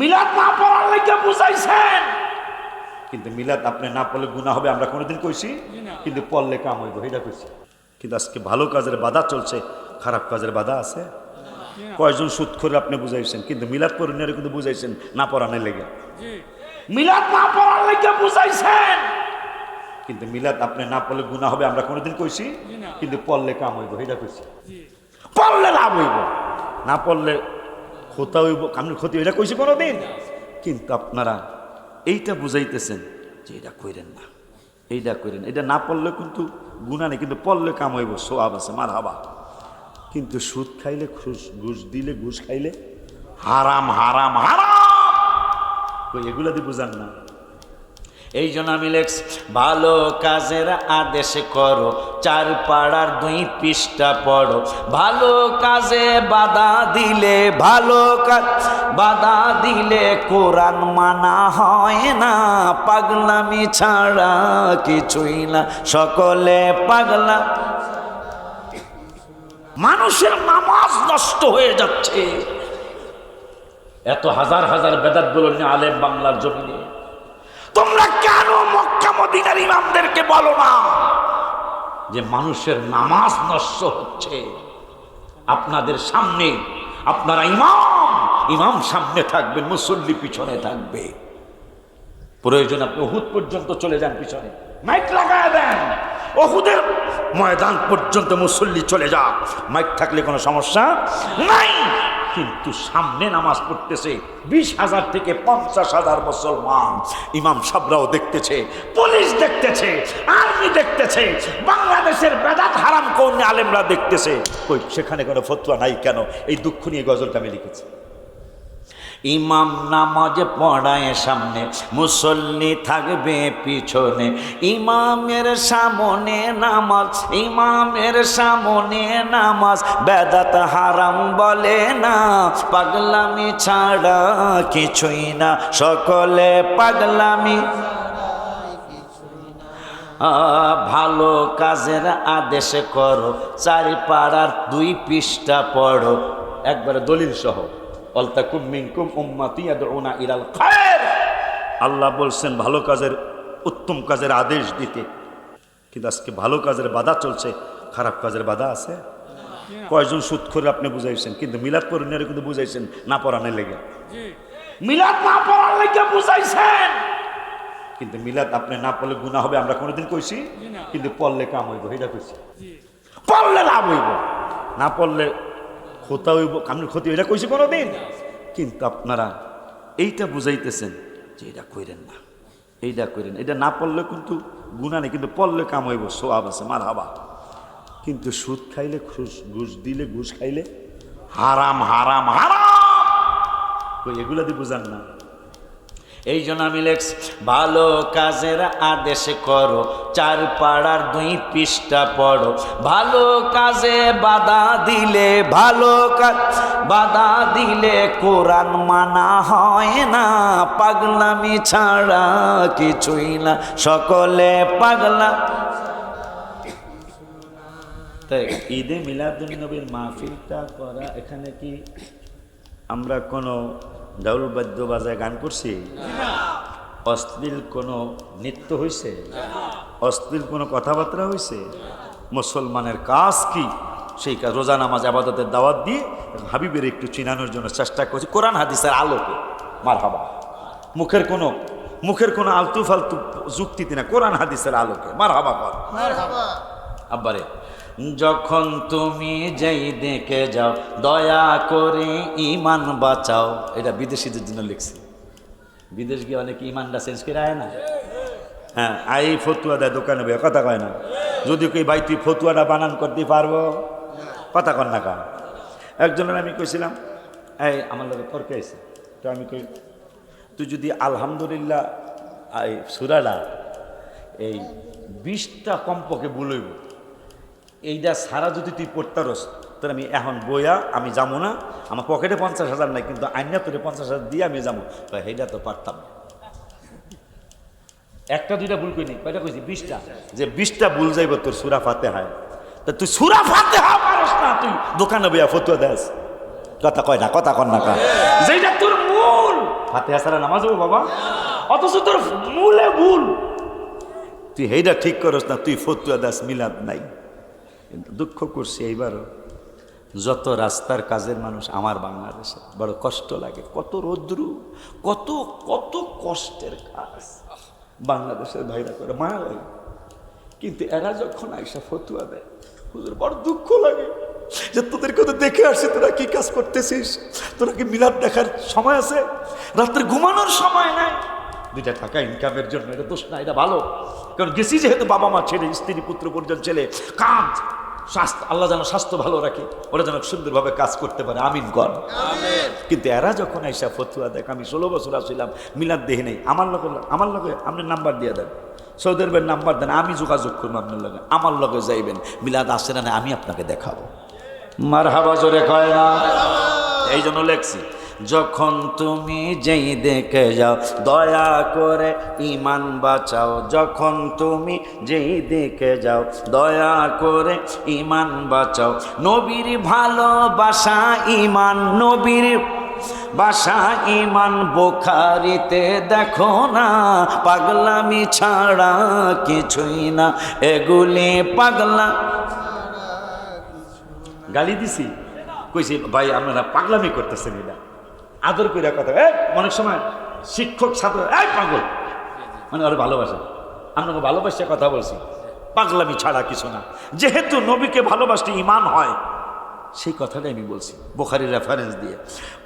মিলাদ না পড়ার লেগে বুঝাইছেন। কিন্তু মিলাদ আপনি না পড়লে গুণা হবে আমরা কোনোদিন কইছি? কিন্তু পড়লে কাম হইব এটা কইছি। কিন্তু আজকে ভালো কাজের বাধা চলছে খারাপ কাজের বাধা আছে? কয়জন সুদ করে আপনি বুঝাইছেন? কিন্তু মিলাদ পড়িনারে কিন্তু বুঝাইছেন না পড়ানোর লেগে। মিলাদ না পড়ার লেগে বুঝাইছেন। কিন্তু মিলাদ আপনি না পড়লে গুণা হবে আমরা কোনোদিন কইছি? কিন্তু পড়লে কাম হইব এটা কইছি। পড়লে লাভ হইব। না পড়লে ক্ষতা হইব কামনের ক্ষতি এটা কইছে কোনো দিন কিন্তু আপনারা এইটা বুঝাইতেছেন যে এটা কইরেন না। এইটা কইরেন এটা না পড়লে কিন্তু গুণা নেই, কিন্তু পড়লে কাম হইব, সোয়াব আছে মার হাবা কিন্তু সুদ খাইলে ঘুষ ঘুষ দিলে ঘুষ খাইলে হারাম হারাম হারাম। এগুলা দিয়ে বুঝান না। এই জন্য আমি লেখছি, ভালো কাজের আদেশ করো, চার পাড়ার দুই পৃষ্ঠা পড়ো। ভালো কাজে বাধা দিলে ভালো কাজ বাধা দিলে কোরআন মানা হয় না, পাগলামি ছাড়া কিছুই না। সকলে পাগলা। মানুষের নামাজ নষ্ট হয়ে যাচ্ছে। এত হাজার হাজার বেদাত বলো আলেম বাংলার জমিনে। তোমরা কেন মক্কা মদিনার ইমামদেরকে বলো না? যে মানুষের নামাজ নষ্ট হচ্ছে। আপনাদের সামনে আপনারা ইমাম ইমাম সামনে থাকবে, মুসল্লি পিছনে থাকবে। প্রয়োজন আপনি ওহুদ পর্যন্ত চলে যান পিছনে। মাইক লাগায় দেন। ওহুদের ময়দান পর্যন্ত মুসল্লি চলে যাক। মাইক থাকলে কোনো সমস্যা নাই। কিন্তু সামনে নামাজ পড়তেছে বিশ হাজার থেকে পঞ্চাশ হাজার মুসলমান। ইমাম সাবরাও দেখতেছে, পুলিশ দেখতেছে, আর্মি দেখতেছে, বাংলাদেশের বেদাত হারাম কৌন্য আলেমরা দেখতেছে। কই, সেখানে কোনো ফতুয়া নাই কেন? এই দুঃখ নিয়ে গজলটা আমি লিখেছি। ইমাম নামাজ পড়ায় সামনে, মুসল্লি থাকবে পিছনে। ইমামের সামনে নামাজ, ইমামের সামনে নামাজ। বেদাত হারাম বলে না, পাগলামি ছাড়া কিছুই না। সকলে পাগলামি। ভালো কাজের আদেশ করো চারি পাড়ার দুই পৃষ্ঠা পড়ো। একবারে দলিল সহ। অলতাকুম মিনকুম উম্মাতি ইলাল খায়র। আল্লাহ বলছেন ভালো কাজের উত্তম কাজের আদেশ দিতে। কিন্তু আজকে ভালো কাজের বাধা চলছে। খারাপ কাজের বাধা আছে? কয়জন সুদ করে আপনি বুঝাইছেন কিন্তু মিলাদ পরিণারে কিন্তু বুঝাইছেন না পড়ানোর লেগে। মিলাদ না পড়ার লেগে বুঝাইছেন। কিন্তু মিলাদ আপনি না পড়লে গুণা হবে আমরা কোনোদিন কইছি? কিন্তু পড়লে কাম হইব এটা কইছি। পড়লে লাভ হইব। না পড়লে ক্ষতা হইব কামনের ক্ষতি এটা কইছি কোনোদিন? কিন্তু আপনারা এইটা বুঝাইতেছেন যে এটা কইরেন না। এইটা কইরেন এটা না পড়লে কিন্তু গুণা নেই, কিন্তু পড়লে কাম হইব, সোয়াব আছে মার হাবা কিন্তু সুদ খাইলে, ঘুষ ঘুষ দিলে, ঘুষ খাইলে হারাম হারাম হারাম। এগুলা দিয়ে বোঝান না। এই জন্য আমি লেখছি, ভালো কাজের আদেশ করো চার পাড়ার দুই পৃষ্ঠা পড়ো। ভালো কাজে বাধা দিলে, ভালো কাজ বাধা দিলে কোরআন মানা হয় না। পাগলামি ছাড়া কিছুই না। সকলে পাগলা তাই ঈদে মিলাদুন নবীর মাহফিলটা করা, এখানে কি আমরা কোনো ডাউল বাদ্য বাজায় গান করছি। অশ্লীল কোনো নৃত্য হয়েছে অশ্লীল কোনো কথাবার্তা হয়েছে মুসলমানের কাজ কি? সেই কাজ রোজা নামাজ আবাদতের দাওয়াত দিয়ে হাবিবের একটু চিনানোর জন্য চেষ্টা করছি। কোরআন হাদিসের আলোকে। মার হাবা মুখের কোনো মুখের কোনো আলতু ফালতু যুক্তিতে না কোরআন হাদিসের আলোকে। মার হাবা কর আব্বারে যখন তুমি যেই দেখে যাও, দয়া করে ইমান বাঁচাও। এটা বিদেশিদের জন্য লিখছি। বিদেশ গিয়ে অনেক ইমানটা চেঞ্জ করে আয় না। হ্যাঁ আই ফতুয়া দেয়, দোকানে বইয়া, কথা কয় না। যদি কই, ভাই, তুই ফতুয়াটা বানান করতে পারব? কথা কর না কা একজনের আমি কইছিলাম, এই, আমার লোক তর্কে আছে তো আমি কই, তুই যদি আলহামদুলিল্লাহ, এই সুরালা এই বিশটা কমপক্ষে বলইব এইটা সারা যদি তুই পড়তারস তাহলে আমি এখন বইয়া আমি যাব না। আমার পকেটে পঞ্চাশ হাজার নাই, কিন্তু আইনা তোরে পঞ্চাশ হাজার দিয়ে আমি যাব সেইটা তো পারতাম না। একটা, দুইটা ভুল করিনি কয়টা কইছি? বিশটা। যে বিশটা ভুল যাইব তোর সুরা ফাতে হয় তা তুই সুরা ফাতে হা পারস না, তুই দোকানে বইয়া ফতুয়া দেস। কথা কয় না, কথা কর না যেটা তোর মূল ফাতে হাসারা নামাজ হব বাবা। অথচ তোর মূলে ভুল। তুই হেইটা ঠিক করস না, তুই ফতুয়া দাস, মিলাদ নাই। কিন্তু দুঃখ করছি এইবারও। যত রাস্তার কাজের মানুষ আমার বাংলাদেশে, বড় কষ্ট লাগে। কত রৌদ্রু, কত কত কষ্টের কাজ বাংলাদেশের ভাইরা করে, মায়া লাগে। কিন্তু এরা যখন আইসা ফতুয়া দেয়, হুজুর, বড় দুঃখ লাগে যে তোদেরকে তো দেখে আসছি, তোরা কি কাজ করতেছিস? তোরা কি মিলাদ দেখার সময় আছে? রাত্রে ঘুমানোর সময় নাই। দুইটা টাকা ইনকামের জন্য এটা দোষ না, এটা ভালো। কারণ গেছি যেহেতু বাবা মা ছেলে স্ত্রী পুত্র পরিজন ছেলে, কাজ। স্বাস্থ্য আল্লাহ যেন স্বাস্থ্য ভালো রাখে ওরা যেন সুন্দরভাবে কাজ করতে পারে। আমিন কর। কিন্তু এরা যখন আইসা ফতুয়া দেখ আমি ষোলো বছর আসছিলাম মিলাদ দেহে নেই। আমার লগে আমার লগে আপনি নাম্বার দিয়ে দেন। সৌদি আরবের নাম্বার দেন আমি যোগাযোগ করব আপনার লগে। আমার লগে যাইবেন। মিলাদ আসে না না আমি আপনাকে দেখাবো। মার হাবা জোরে কয় না? এই জন্য লেখছি যখন তুমি যেই দেখে যাও, দয়া করে ইমান বাঁচাও। যখন তুমি যেই দেখে যাও, দয়া করে ইমান বাঁচাও। নবীর ভালোবাসা ইমান নবীর বাসা ইমান বোখারিতে দেখো না, পাগলামি ছাড়া কিছুই না। এগুলি পাগলা গালি দিছি। কইছি, ভাই, আপনারা পাগলামি করতেছেন এটা। আদর করে কথা এই, অনেক সময় শিক্ষক, ছাত্র, এই পাগল। মানে ওরা ভালোবাসে। আপনাকে ভালোবাসে কথা বলছি। পাগলামি ছাড়া কিছু না। যেহেতু নবীকে ভালোবাসতে ইমান হয় সেই কথাটাই আমি বলছি। বোখারি রেফারেন্স দিয়ে।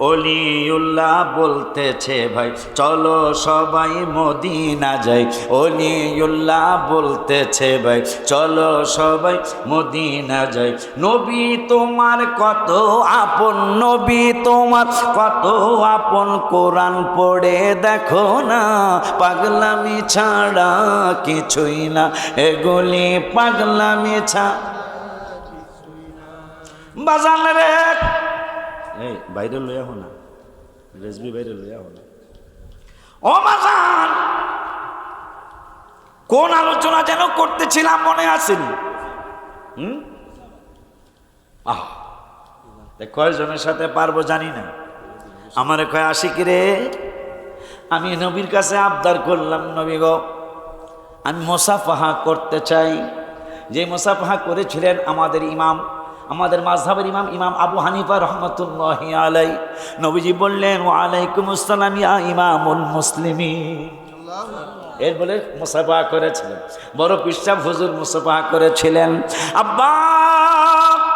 অলিউল্লাহ বলতেছে, ভাই, চলো সবাই মদিনা যাই। অলিউল্লাহ বলতেছে, ভাই, চলো সবাই মদিনা যাই। নবী তোমার কত আপন, নবী তোমার কত আপন। কোরআন পড়ে দেখো না, পাগলামি ছাড়া কিছুই না। এগুলি পাগলামি ছাড়া বাজান রে। এই বাইরে লইয়া হো না। রেসবি বাইরে লইয়া হো না। ও বাজান কোন আলোচনা যেন করতেছিলাম মনে আসেনি? হুম? আহ কয়জনের সাথে পারব জানি না। আমারে কয় আসি কি রে আমি নবীর কাছে আবদার করলাম নবী গো। আমি মোসাফাহা করতে চাই। যে মোসাফাহা করেছিলেন আমাদের ইমাম আমাদের মাঝহাবের ইমাম ইমাম আবু হানিফা রহমতুল্লাহ আলাই নবীজি বললেন ও আলাইকুম আসসালাম ইয়া ইমামুল মুসলিমি এর বলে মুসাফা করেছিলেন। বড় পিসাব হুজুর মুসাফা করেছিলেন। আব্বা